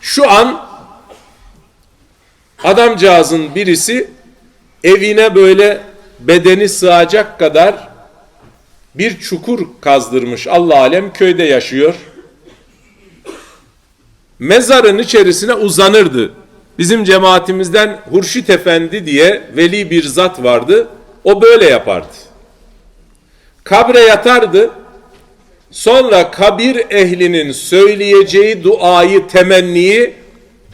Şu an adamcağızın birisi evine böyle bedeni sığacak kadar bir çukur kazdırmış. Allah alem köyde yaşıyor. Mezarın içerisine uzanırdı. Bizim cemaatimizden Hurşit Efendi diye veli bir zat vardı. O böyle yapardı. Kabre yatardı. Sonra kabir ehlinin söyleyeceği duayı, temenniyi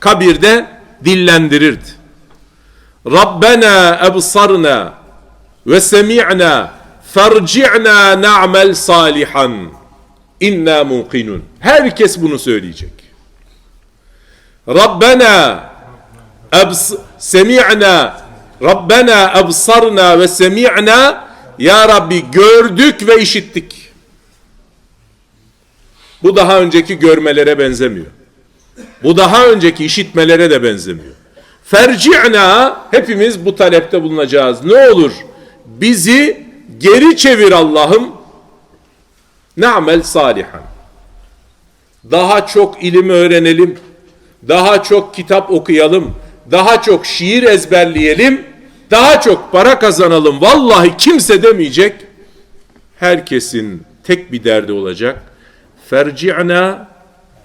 kabirde dillendirirdi. Rabbena ebsarna ve semi'na ferci'na na'mel salihan inna muqinun. Herkes bunu söyleyecek. Rabbena ebs semi'na Rabbena ebsarna ve semi'na Ya Rabbi gördük ve işittik. Bu daha önceki görmelere benzemiyor. Bu daha önceki işitmelere de benzemiyor. Ferci'na hepimiz bu talepte bulunacağız. Ne olur bizi geri çevir Allah'ım. Na'mel salihan. Daha çok ilim öğrenelim. Daha çok kitap okuyalım. Daha çok şiir ezberleyelim. Daha çok para kazanalım. Vallahi kimse demeyecek. Herkesin tek bir derdi olacak. Ferci'na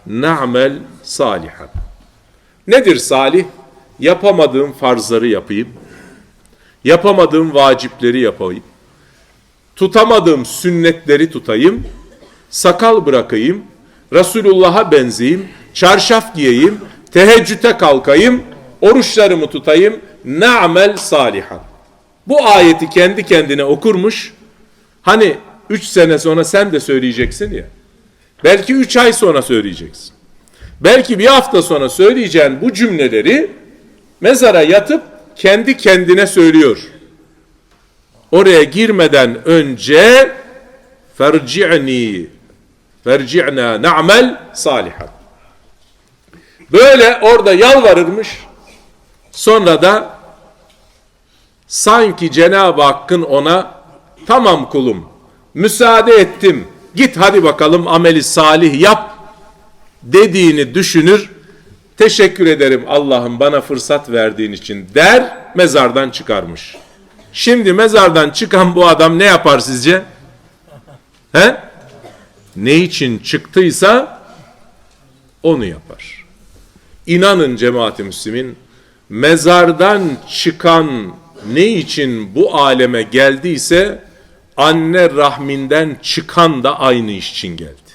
na'mel salihan. Nedir salih? Yapamadığım farzları yapayım. Yapamadığım vacipleri yapayım. Tutamadığım sünnetleri tutayım. Sakal bırakayım. Resulullah'a benzeyeyim. Çarşaf giyeyim. Teheccüde kalkayım. Oruçlarımı tutayım. Na'mel salihan. Bu ayeti kendi kendine okurmuş. Hani üç sene sonra sen de söyleyeceksin ya. Belki üç ay sonra söyleyeceksin. Belki bir hafta sonra söyleyeceğin bu cümleleri mezara yatıp kendi kendine söylüyor. Oraya girmeden önce ferci'ni ferci'na na'mel salihan. Böyle orada yalvarırmış. Sonra da sanki Cenab-ı Hakk'ın ona tamam kulum müsaade ettim git hadi bakalım ameli salih yap dediğini düşünür. Teşekkür ederim Allah'ım bana fırsat verdiğin için der mezardan çıkarmış. Şimdi mezardan çıkan bu adam ne yapar sizce? He? Ne için çıktıysa onu yapar. İnanın cemaat-i müslimin mezardan çıkan ne için bu aleme geldiyse anne rahminden çıkan da aynı iş için geldi.